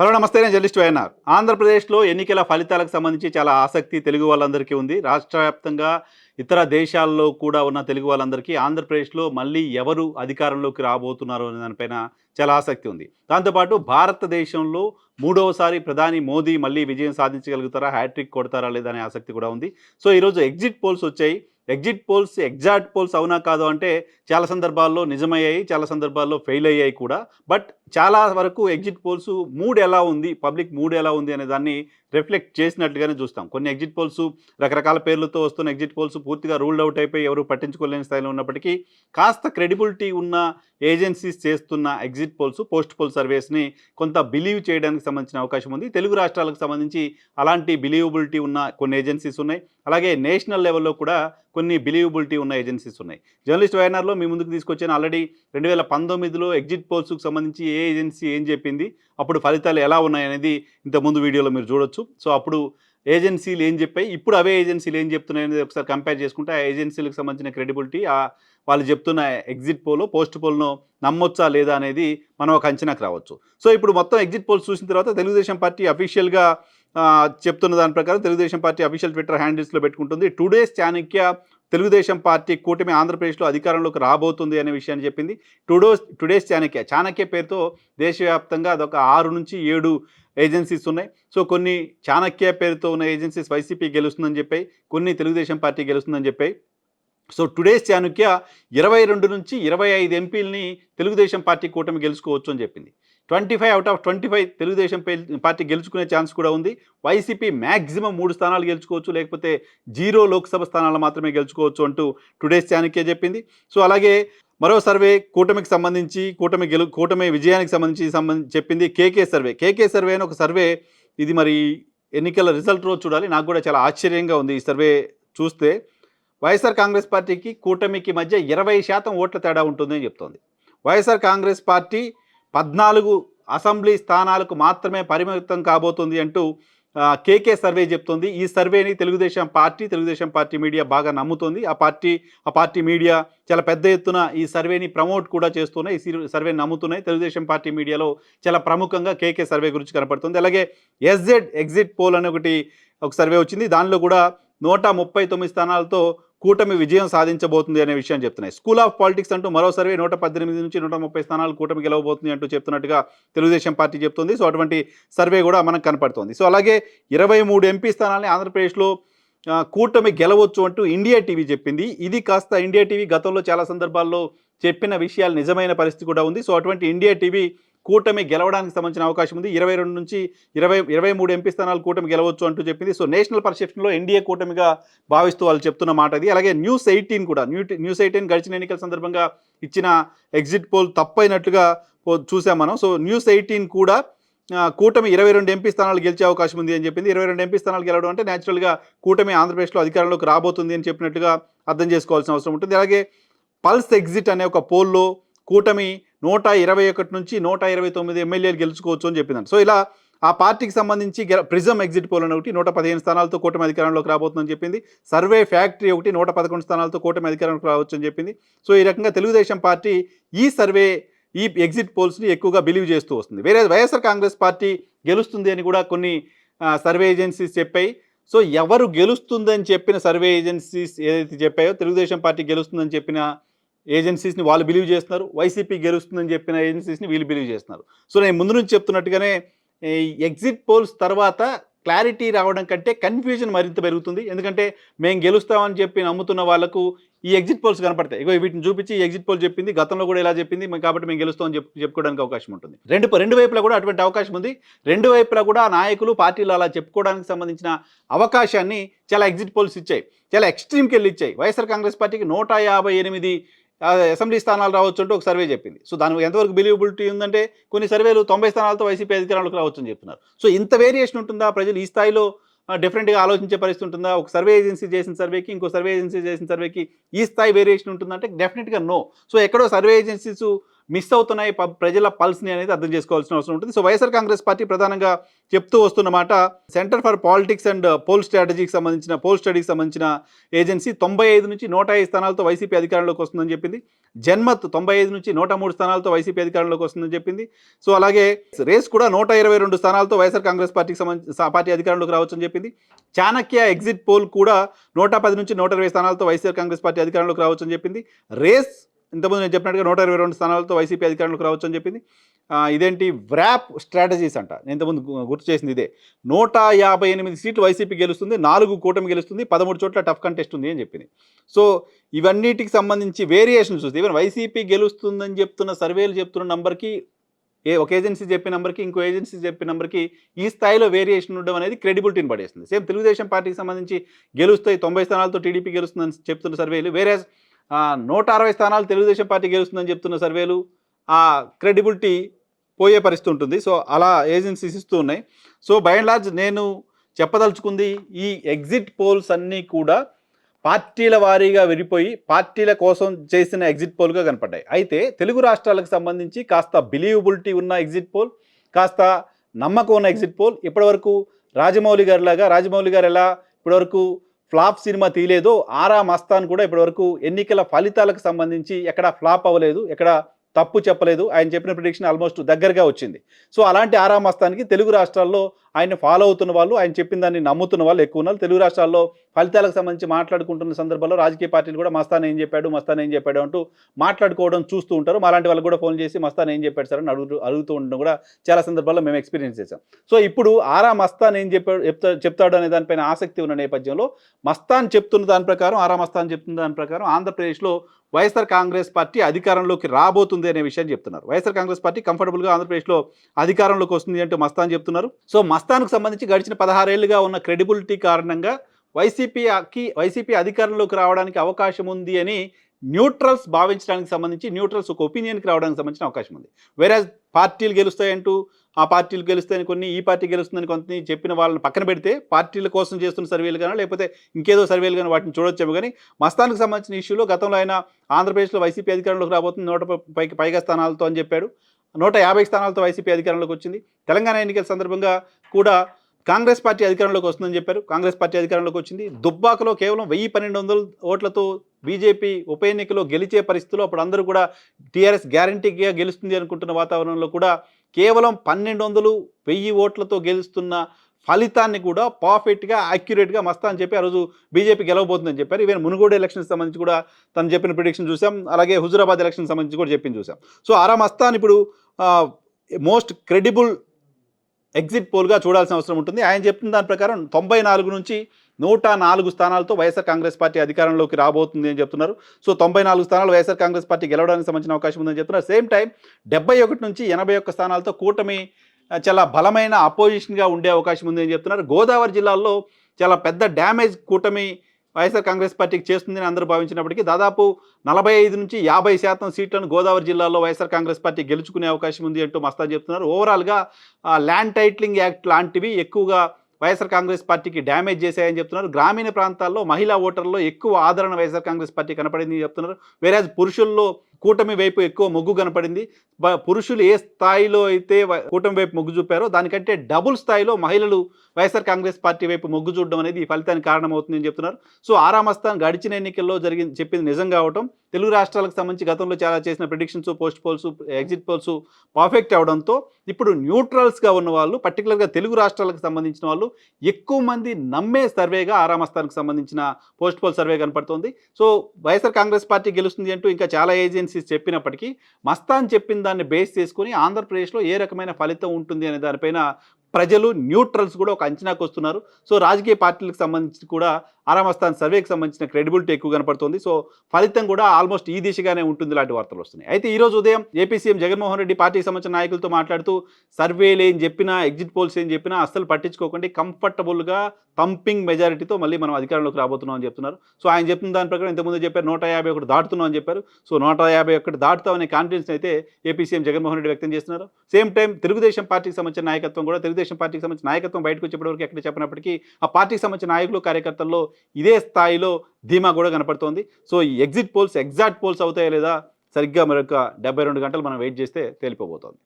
Hello నమస్తే నేను journalist YNR. ఆంధ్రప్రదేశ్లో ఎన్నికల ఫలితాలకు సంబంధించి చాలా ఆసక్తి తెలుగు వాళ్ళందరికీ ఉంది. రాష్ట్ర వ్యాప్తంగా ఇతర దేశాల్లో కూడా ఉన్న తెలుగు వాళ్ళందరికీ ఆంధ్రప్రదేశ్లో మళ్ళీ ఎవరు అధికారంలోకి రాబోతున్నారు అనే దానిపైన చాలా ఆసక్తి ఉంది. దాంతోపాటు భారతదేశంలో మూడవసారి ప్రధాని మోదీ మళ్ళీ విజయం సాధించగలుగుతారా? హ్యాట్రిక్ కొడతారా లేదనే ఆసక్తి కూడా ఉంది. సో ఈరోజు ఎగ్జిట్ పోల్స్ వచ్చాయి. ఎగ్జిట్ పోల్స్ ఎగ్జాక్ట్ పోల్స్ అవునా కాదు అంటే చాలా సందర్భాల్లో నిజమయ్యాయి చాలా సందర్భాల్లో ఫెయిల్ అయ్యాయి కూడా. బట్ చాలా వరకు ఎగ్జిట్ పోల్స్ మూడ్ ఎలా ఉంది పబ్లిక్ మూడ్ ఎలా ఉంది అనే దాన్ని రిఫ్లెక్ట్ చేసినట్లుగానే చూస్తాం. కొన్ని ఎగ్జిట్ పోల్స్ రకరకాల పేర్లతో వస్తున్న ఎగ్జిట్ పోల్స్ పూర్తిగా రూల్డ్ అవుట్ అయిపోయి ఎవరు పట్టించుకోలేని స్థాయిలో ఉన్నప్పటికీ కాస్త క్రెడిబిలిటీ ఉన్న ఏజెన్సీస్ చేస్తున్న ఎగ్జిట్ పోల్స్ పోస్ట్ పోల్ సర్వేస్ని కొంత బిలీవ్ చేయడానికి సంబంధించిన అవకాశం ఉంది. తెలుగు రాష్ట్రాలకు సంబంధించి అలాంటి బిలీవబిలిటీ ఉన్న కొన్ని ఏజెన్సీస్ ఉన్నాయి. అలాగే నేషనల్ లెవెల్లో కూడా కొన్ని బిలీవబిలిటీ ఉన్న ఏజెన్సీస్ ఉన్నాయి. జర్నలిస్ట్ వైఎన్ఆర్లో మీ ముందుకు తీసుకొచ్చిన. ఆల్రెడీ రెండు వేల పంతొమ్మిదిలో ఎగ్జిట్ పోల్స్కి సంబంధించి ఏ ఏజెన్సీ ఏం చెప్పింది అప్పుడు ఫలితాలు ఎలా ఉన్నాయనేది ఇంత ముందు వీడియోలో మీరు చూడొచ్చు. సో అప్పుడు ఏజెన్సీలు ఏం చెప్పాయి ఇప్పుడు అవే ఏజెన్సీలు ఏం చెప్తున్నాయి అనేది ఒకసారి కంపేర్ చేసుకుంటే ఆ ఏజెన్సీలకు సంబంధించిన క్రెడిబిలిటీ ఆ వాళ్ళు చెప్తున్న ఎగ్జిట్ పోల్ పోస్ట్ పోల్ను నమ్మొచ్చా లేదా అనేది మనం ఒక అంచనాకు రావచ్చు. సో ఇప్పుడు మొత్తం ఎగ్జిట్ పోల్స్ చూసిన తర్వాత తెలుగుదేశం పార్టీ అఫీషియల్గా చెప్తున్న దాని ప్రకారం తెలుగుదేశం పార్టీ అఫీషియల్ ట్విట్టర్ హ్యాండిల్స్లో పెట్టుకుంటుంది. టుడేస్ చాణక్య తెలుగుదేశం పార్టీ కూటమి ఆంధ్రప్రదేశ్లో అధికారంలోకి రాబోతుంది అనే విషయాన్ని చెప్పింది. టుడోస్ టుడేస్ చాణక్య చాణక్య పేరుతో దేశవ్యాప్తంగా అదొక ఆరు నుంచి ఏడు ఏజెన్సీస్ ఉన్నాయి. సో కొన్ని చాణక్య పేరుతో ఉన్న ఏజెన్సీస్ వైసీపీ గెలుస్తుందని చెప్పాయి కొన్ని తెలుగుదేశం పార్టీ గెలుస్తుందని చెప్పాయి. సో టుడేస్ చాణక్య ఇరవై రెండు నుంచి ఇరవై ఐదు ఎంపీలని తెలుగుదేశం పార్టీ కూటమి గెలుచుకోవచ్చు అని చెప్పింది. Twenty five out of twenty five Telugu Desam party గెలుచుకునే chance కూడా ఉంది. వైసీపీ మ్యాక్సిమం మూడు స్థానాలు గెలుచుకోవచ్చు లేకపోతే జీరో లోక్సభ స్థానాలు మాత్రమే గెలుచుకోవచ్చు అంటూ టుడేస్ ఛానకే చెప్పింది. సో అలాగే మరో సర్వే కూటమికి సంబంధించి కూటమి గెలు కూటమి విజయానికి సంబంధించి సంబంధించి చెప్పింది కేకే సర్వే కేకే సర్వే అని ఒక సర్వే ఇది మరి ఎన్నికల రిజల్ట్ రోజు చూడాలి. నాకు కూడా చాలా ఆశ్చర్యంగా ఉంది ఈ సర్వే చూస్తే. వైఎస్ఆర్ కాంగ్రెస్ పార్టీకి కూటమికి మధ్య ఇరవై శాతం ఓట్ల తేడా ఉంటుందని చెప్తోంది. వైఎస్ఆర్ కాంగ్రెస్ పార్టీ పద్నాలుగు అసెంబ్లీ స్థానాలకు మాత్రమే పరిమితం కాబోతుంది అంటూ కేకే సర్వే చెప్తోంది. ఈ సర్వేని Telugu Desam party Telugu Desam party media బాగా నమ్ముతోంది. ఆ పార్టీ ఆ పార్టీ మీడియా చాలా పెద్ద ఎత్తున ఈ సర్వేని ప్రమోట్ కూడా చేస్తున్నాయి. ఈ సర్వే సర్వేని నమ్ముతున్నాయి. తెలుగుదేశం పార్టీ మీడియాలో చాలా ప్రముఖంగా కేకే సర్వే గురించి కనపడుతుంది. అలాగే ఎస్జెడ్ ఎగ్జిట్ పోల్ అని ఒకటి ఒక సర్వే వచ్చింది. దానిలో కూడా నూట ముప్పై తొమ్మిది స్థానాలతో కూటమి విజయం సాధించబోతుంది అనే విషయం చెప్తున్నాయి. స్కూల్ ఆఫ్ పాలిటిక్స్ అంటూ మరో సర్వే నూట పద్దెనిమిది నుంచి నూట ముప్పై స్థానాలు కూటమి గెలవబోతుంది అంటూ చెప్తున్నట్టుగా తెలుగుదేశం పార్టీ చెప్తుంది. సో అటువంటి సర్వే కూడా మనకు కనపడుతోంది. సో అలాగే ఇరవై మూడు ఎంపీ స్థానాలని ఆంధ్రప్రదేశ్లో కూటమి గెలవచ్చు అంటూ ఇండియా టీవీ చెప్పింది. ఇది కాస్త ఇండియా టీవీ గతంలో చాలా సందర్భాల్లో చెప్పిన విషయాలు నిజమైన పరిస్థితి కూడా ఉంది. సో అటువంటి ఇండియా టీవీ కూటమి గెలవడానికి సంబంధించిన అవకాశం ఉంది. ఇరవై రెండు నుంచి ఇరవై ఇరవై మూడు ఎంపీ స్థానాలు కూటమి గెలవచ్చు అంటూ చెప్పింది. సో నేషనల్ పర్సెప్షన్లో ఎన్డీఏ కూటమిగా భావిస్తూ వాళ్ళు చెప్తున్న మాట అది. అలాగే న్యూస్ ఎయిటీన్ కూడా న్యూ న్యూస్ ఎయిటీన్ గడిచిన ఎన్నికల సందర్భంగా ఇచ్చిన ఎగ్జిట్ పోల్ తప్పైనట్లుగా చూసాం మనం. సో న్యూస్ ఎయిటీన్ కూడా కూటమి ఇరవై రెండు ఎంపీ స్థానాలు గెలిచే అవకాశం ఉంది అని చెప్పింది. ఇరవై రెండు ఎంపీ స్థానాలు గెలవడం అంటే న్యాచురల్గా కూటమి ఆంధ్రప్రదేశ్లో అధికారంలోకి రాబోతుంది అని చెప్పినట్టుగా అర్థం చేసుకోవాల్సిన అవసరం ఉంటుంది. అలాగే పల్స్ ఎగ్జిట్ అనే ఒక పోల్లో కూటమి నూట ఇరవై ఒకటి నుంచి నూట ఇరవై తొమ్మిది ఎమ్మెల్యేలు గెలుచుకోవచ్చు అని చెప్పింది సో ఇలా ఆ పార్టీకి సంబంధించి ప్రిజం ఎగ్జిట్ పోల్ అని ఒకటి నూట పదిహేను స్థానాలతో కూటమి అధికారంలోకి రాబోతుందని చెప్పింది. సర్వే ఫ్యాక్టరీ ఒకటి నూట పదకొండు స్థానాలతో కూటమి అధికారంలోకి రావచ్చు అని చెప్పింది. సో ఈ రకంగా తెలుగుదేశం పార్టీ ఈ సర్వే ఈ ఎగ్జిట్ పోల్స్ని ఎక్కువగా బిలీవ్ చేస్తూ వస్తుంది. వేరే వైఎస్ఆర్ కాంగ్రెస్ పార్టీ గెలుస్తుంది అని కూడా కొన్ని సర్వే ఏజెన్సీస్ చెప్పాయి. సో ఎవరు గెలుస్తుందని చెప్పిన సర్వే ఏజెన్సీస్ ఏదైతే చెప్పాయో తెలుగుదేశం పార్టీ గెలుస్తుందని చెప్పిన ఏజెన్సీస్ని వాళ్ళు బిలీవ్ చేస్తున్నారు వైసీపీ గెలుస్తుందని చెప్పిన ఏజెన్సీస్ని వీళ్ళు బిలీవ్ చేస్తున్నారు. సో నేను ముందు నుంచి చెప్తున్నట్టుగానే ఈ ఎగ్జిట్ పోల్స్ తర్వాత క్లారిటీ రావడం కంటే కన్ఫ్యూజన్ మరింత పెరుగుతుంది. ఎందుకంటే మేము గెలుస్తామని చెప్పి నమ్ముతున్న వాళ్ళకు ఈ ఎగ్జిట్ పోల్స్ కనపడతాయి. ఇగో వీటిని చూపించి ఎగ్జిట్ పోల్ చెప్పింది గతంలో కూడా ఇలా చెప్పింది కాబట్టి మేము గెలుస్తామని చెప్పి చెప్పుకోవడానికి అవకాశం ఉంటుంది. రెండు రెండు వైపులా కూడా అటువంటి అవకాశం ఉంది. రెండు వైపులా కూడా నాయకులు పార్టీలు అలా చెప్పుకోవడానికి సంబంధించిన అవకాశాన్ని చాలా ఎగ్జిట్ పోల్స్ ఇచ్చాయి. చాలా ఎక్స్ట్రీమ్కి వెళ్ళి ఇచ్చాయి వైఎస్ఆర్ కాంగ్రెస్ పార్టీకి నూట యాభై ఎనిమిది అసెంబ్లీ స్థానాలు రావచ్చు అంటూ ఒక సర్వే చెప్పింది. సో దానికి ఎంతవరకు బిలీవబిలిటీ ఉందంటే కొన్ని సర్వేలు తొంభై స్థానాలతో వైసీపీ అధికారంలోకి రావచ్చు అని చెప్తున్నారు. సో ఇంత వేరియేషన్ ఉంటుందా? ప్రజలు ఈ స్థాయిలో డిఫరెంట్గా ఆలోచించే పరిస్థితి ఉంటుందా? ఒక సర్వే ఏజెన్సీ చేసిన సర్వేకి ఇంకో సర్వే ఏజెన్సీ చేసిన సర్వేకి ఈ స్థాయి వేరియేషన్ ఉంటుందంటే డెఫినెట్గా నో సో ఎక్కడో సర్వే ఏజెన్సీస్ మిస్ అవుతున్నాయి ప- ప్రజల పల్స్ని అనేది అర్థం చేసుకోవాల్సిన అవసరం ఉంటుంది. సో వైఎస్ఆర్ కాంగ్రెస్ పార్టీ ప్రధానంగా చెప్తూ వస్తున్నమాట centre for politics and poll స్ట్రాటజీకి సంబంధించిన పోల్ స్టడీకి సంబంధించిన ఏజెన్సీ తొంభై ఐదు నుంచి నూట ఐదు స్థానాలతో వైసీపీ అధికారంలోకి వస్తుందని చెప్పింది. జన్మత్ తొంభై ఐదు నుంచి నూట మూడు స్థానాలతో వైసీపీ అధికారంలోకి వస్తుందని చెప్పింది. సో అలాగే రేస్ కూడా నూట ఇరవై రెండు స్థానాలతో వైఎస్ఆర్ కాంగ్రెస్ పార్టీకి సంబంధించి పార్టీ అధికారంలోకి రావచ్చని చెప్పింది. చాణక్య ఎగ్జిట్ పోల్ కూడా నూట పది నుంచి నూట ఇరవై స్థానాలతో వైఎస్ఆర్ కాంగ్రెస్ పార్టీ అధికారంలోకి రావచ్చని చెప్పింది. రేస్ ఇంతకుముందు నేను చెప్పినట్టుగా నూట ఇరవై రెండు స్థానాలతో వైసీపీ అధికారంలోకి అని చెప్పింది. ఇదేంటి? వ్రాప్ స్ట్రాటజీస్ అంట. నేను ఇంతకుముందు గుర్తు చేసింది ఇదే. నూట యాభై ఎనిమిది సీట్లు వైసీపీ గెలుస్తుంది నాలుగు కూటమి గెలుస్తుంది పదమూడు చోట్ల టఫ్ కంటెస్ట్ ఉంది అని చెప్పింది. సో ఇవన్నిటికి సంబంధించి వేరియేషన్ చూస్తే ఈవెన్ వైసీపీ గెలుస్తుందని చెప్తున్న సర్వేలు చెప్తున్న నంబర్కి ఏ ఒక ఏజెన్సీ చెప్పిన నెంబర్కి ఇంకో ఏజెన్సీ చెప్పిన నెంబర్కి ఈ స్థాయిలో వేరియేషన్ ఉండడం అనేది క్రెడిబిలిటీని పడేస్తుంది. సేమ్ తెలుగుదేశం పార్టీకి సంబంధించి గెలుస్తాయి తొంభై స్థానాలతో టీడీపీ గెలుస్తుందని చెప్తున్న సర్వేలు వేరే నూట అరవై స్థానాలు తెలుగుదేశం పార్టీ గెలుస్తుందని చెప్తున్న సర్వేలు ఆ క్రెడిబిలిటీ పోయే పరిస్థితి ఉంటుంది. సో అలా ఏజెన్సీస్ ఇస్తూ ఉన్నాయి. సో బై అండ్ లార్జ్ నేను చెప్పదలుచుకుంది ఈ ఎగ్జిట్ పోల్స్ అన్నీ కూడా పార్టీల వారీగా విడిపోయి పార్టీల కోసం చేసిన ఎగ్జిట్ పోల్గా కనపడ్డాయి. అయితే తెలుగు రాష్ట్రాలకు సంబంధించి కాస్త బిలీవబిలిటీ ఉన్న ఎగ్జిట్ పోల్ కాస్త నమ్మకం ఉన్న ఎగ్జిట్ పోల్ ఇప్పటివరకు రాజమౌళి గారిలాగా రాజమౌళి గారు ఎలా ఇప్పటివరకు ఫ్లాప్ సినిమా తీయలేదు ఆరా మస్తాన్ కూడా ఇప్పటివరకు ఎన్నికల ఫలితాలకు సంబంధించి ఎక్కడ ఫ్లాప్ అవ్వలేదు ఎక్కడ తప్పు చెప్పలేదు. ఆయన చెప్పిన ప్రిడిక్షన్ ఆల్మోస్ట్ దగ్గరగా వచ్చింది. సో అలాంటి ఆరా మస్తానికి తెలుగు రాష్ట్రాల్లో ఆయన ఫాలో అవుతున్న వాళ్ళు ఆయన చెప్పిన దాన్ని నమ్ముతున్న వాళ్ళు ఎక్కువ ఉన్నారు. తెలుగు రాష్ట్రాల్లో ఫలితాలకు సంబంధించి మాట్లాడుకుంటున్న సందర్భంలో రాజకీయ పార్టీలు కూడా మస్తాన్ ఏం చెప్పాడు మస్తాన్ ఏం చెప్పాడు అంటూ మాట్లాడుకోవడం చూస్తూ ఉంటారు. అలాంటి వాళ్ళు కూడా ఫోన్ చేసి మస్తాన్ ఏం చెప్పాడు సార్ అని అడుగుతూ అడుగుతూ ఉండడం కూడా చాలా సందర్భాల్లో మేము ఎక్స్పీరియన్స్ చేశాం. సో ఇప్పుడు ఆరా మస్తాన్ ఏం చెప్పాడు చెప్తా చెప్తాడు అనే దానిపైన ఆసక్తి ఉన్న నేపథ్యంలో మస్తాన్ చెప్తున్న దాని ప్రకారం ఆరా మస్తాన్ చెప్తున్న దాని ప్రకారం ఆంధ్రప్రదేశ్లో వైఎస్ఆర్ కాంగ్రెస్ పార్టీ అధికారంలోకి రాబోతుంది అనే విషయం చెప్తున్నారు. వైఎస్ఆర్ కాంగ్రెస్ పార్టీ కంఫర్టబుల్గా ఆంధ్రప్రదేశ్లో అధికారంలోకి వస్తుంది అంటే మస్తాన్ చెప్తున్నారు. సో మస్తాన్కు సంబంధించి గడిచిన పదహారేళ్ళుగా ఉన్న క్రెడిబిలిటీ కారణంగా వైసీపీకి వైసీపీ అధికారంలోకి రావడానికి అవకాశం ఉంది అని న్యూట్రల్స్ భావించడానికి సంబంధించి న్యూట్రల్స్ ఒక ఒపీనియన్కి రావడానికి సంబంధించిన అవకాశం ఉంది. వేరే పార్టీలు గెలుస్తాయంటూ ఆ పార్టీలు గెలుస్తాయని కొన్ని ఈ పార్టీ గెలుస్తుందని కొంత చెప్పిన వాళ్ళని పక్కన పెడితే పార్టీల కోసం చేస్తున్న సర్వేలు కానీ లేకపోతే ఇంకేదో సర్వేలు కానీ వాటిని చూడొచ్చేమో కానీ మస్తానికి సంబంధించిన ఇష్యూలో గతంలో ఆయన ఆంధ్రప్రదేశ్లో వైసీపీ అధికారంలోకి రాబోతుంది నూట పైకి పైగా స్థానాలతో అని చెప్పాడు. నూట యాభై స్థానాలతో వైసీపీ అధికారంలోకి వచ్చింది. తెలంగాణ ఎన్నికల సందర్భంగా కూడా కాంగ్రెస్ పార్టీ అధికారంలోకి వస్తుందని చెప్పారు. కాంగ్రెస్ పార్టీ అధికారంలోకి వచ్చింది. దుబ్బాకలో కేవలం వెయ్యి పన్నెండు వందల ఓట్లతో బీజేపీ ఉప ఎన్నికలో గెలిచే పరిస్థితిలో అప్పుడు అందరూ కూడా టీఆర్ఎస్ గ్యారంటీగా గెలుస్తుంది అనుకుంటున్న వాతావరణంలో కూడా కేవలం పన్నెండు వందలు వెయ్యి ఓట్లతో గెలుస్తున్న ఫలితాన్ని కూడా పర్ఫెక్ట్గా యాక్యురేట్గా మస్తా అని చెప్పి ఆ రోజు బీజేపీ గెలవబోతుందని చెప్పారు. ఈవెన్ మునుగోడు ఎలక్షన్స్ సంబంధించి కూడా తను చెప్పిన ప్రిడిక్షన్ చూసాం. అలాగే హుజురాబాద్ ఎలక్షన్ సంబంధించి కూడా చెప్పింది చూసాం. సో ఆరా మస్తాన్ ఇప్పుడు మోస్ట్ క్రెడిబుల్ ఎగ్జిట్ పోల్గా చూడాల్సిన అవసరం ఉంటుంది. ఆయన చెప్పిన దాని ప్రకారం తొంభై నాలుగు నుంచి నూట నాలుగు స్థానాలతో వైఎస్ఆర్ కాంగ్రెస్ పార్టీ అధికారంలోకి రాబోతుంది అని చెప్తున్నారు. సో తొంభై నాలుగు స్థానాలు వైఎస్ఆర్ కాంగ్రెస్ పార్టీ గెలవడానికి సంబంధించిన అవకాశం ఉందని చెప్తున్నారు. సేమ్ టైం డెబ్బై ఒకటి నుంచి ఎనభై ఒక్క స్థానాలతో కూటమి చాలా బలమైన అపోజిషన్గా ఉండే అవకాశం ఉందని చెప్తున్నారు. గోదావరి జిల్లాలో చాలా పెద్ద డ్యామేజ్ కూటమి వైఎస్ఆర్ కాంగ్రెస్ పార్టీకి చేస్తుందని అందరూ భావించినప్పటికీ దాదాపు నలభై ఐదు నుంచి యాభై శాతం సీట్లను గోదావరి జిల్లాలో వైఎస్ఆర్ కాంగ్రెస్ పార్టీ గెలుచుకునే అవకాశం ఉంది అంటూ మస్తా చెప్తున్నారు. ఓవరాల్గా ల్యాండ్ టైటిలింగ్ యాక్ట్ లాంటివి ఎక్కువగా వైఎస్ఆర్ కాంగ్రెస్ పార్టీకి డ్యామేజ్ చేశాయని చెప్తున్నారు. గ్రామీణ ప్రాంతాల్లో మహిళా ఓటర్లో ఎక్కువ ఆదరణ వైఎస్ఆర్ కాంగ్రెస్ పార్టీ కనపడింది చెప్తున్నారు. వేరే పురుషుల్లో కూటమి వైపు ఎక్కువ మొగ్గు కనపడింది. పురుషులు ఏ స్థాయిలో అయితే కూటమి వైపు మొగ్గు చూపారో దానికంటే డబుల్ స్థాయిలో మహిళలు వైఎస్ఆర్ కాంగ్రెస్ పార్టీ వైపు మొగ్గు చూడడం అనేది ఈ ఫలితానికి కారణమవుతుందని చెప్తున్నారు. సో ఆరామస్థాన్ గడిచిన ఎన్నికల్లో జరిగింది చెప్పింది నిజం కావటం తెలుగు రాష్ట్రాలకు సంబంధించి గతంలో చాలా చేసిన predictions post polls exit polls perfect అవడంతో ఇప్పుడు న్యూట్రల్స్గా ఉన్న వాళ్ళు పర్టికులర్గా తెలుగు రాష్ట్రాలకు సంబంధించిన వాళ్ళు ఎక్కువ మంది నమ్మే సర్వేగా ఆరామస్థానికి సంబంధించిన పోస్ట్ పోల్ సర్వే కనపడుతోంది. సో వైఎస్ఆర్ కాంగ్రెస్ పార్టీ గెలుస్తుంది అంటూ ఇంకా చాలా ఏజెన్సీ ఏజెన్సీస్ చెప్పినప్పటికీ మస్తాన్ చెప్పిన దాన్ని బేస్ చేసుకుని ఆంధ్రప్రదేశ్లో ఏ రకమైన ఫలితం ఉంటుంది అనే దానిపైన ప్రజలు న్యూట్రల్స్ కూడా ఒక అంచనాకు వస్తున్నారు. సో రాజకీయ పార్టీలకు సంబంధించి కూడా ఆరామస్థాన్ సర్వేకి సంబంధించిన క్రెడిబిలిటీ ఎక్కువ కనపడుతుంది. సో ఫలితం కూడా ఆల్మోస్ట్ ఈ దిశగానే ఉంటుంది లాంటి వార్తలు వస్తున్నాయి. అయితే ఈ రోజు ఉదయం ఏపీ సీఎం జగన్మోహన్ రెడ్డి పార్టీకి సంబంధించిన నాయకులతో మాట్లాడుతూ సర్వేలు ఏం చెప్పినా ఎగ్జిట్ పోల్స్ ఏం చెప్పినా అస్సలు పట్టించుకోకండి. కంఫర్టబుల్గా థంపింగ్ మెజారిటీతో మళ్ళీ మనం అధికారంలోకి రాబోతున్నాం అని చెప్తున్నారు. సో ఆయన చెప్పిన దాని ప్రకారం ఇంతకుముందు చెప్పారు నూట యాభై ఒకటి దాటుతున్నాం అని చెప్పారు. సో నూట యాభై ఒకటి దాటుతామనే కాన్ఫిడెన్స్ అయితే ఏపీ సీఎం జగన్మోహన్ రెడ్డి వ్యక్తం చేస్తున్నారు. సేమ్ టైం తెలుగుదేశం పార్టీకి సంబంధించిన నాయకత్వం కూడా తెలుగుదేశం పార్టీకి సంబంధించిన నాయకత్వం బయటకు వచ్చేప్పటివరకు ఎక్కడ చెప్పినప్పటికీ ఆ పార్టీకి సంబంధించిన నాయకులు కార్యకర్తల్లో ఇదే స్థాయిలో ధీమా కూడా కనపడుతోంది. సో ఈ ఎగ్జిట్ పోల్స్ ఎగ్జాక్ట్ పోల్స్ అవుతాయా లేదా సరిగ్గా మరొక డెబ్బై రెండు గంటలు మనం వెయిట్ చేస్తే తేలిపోబోతోంది.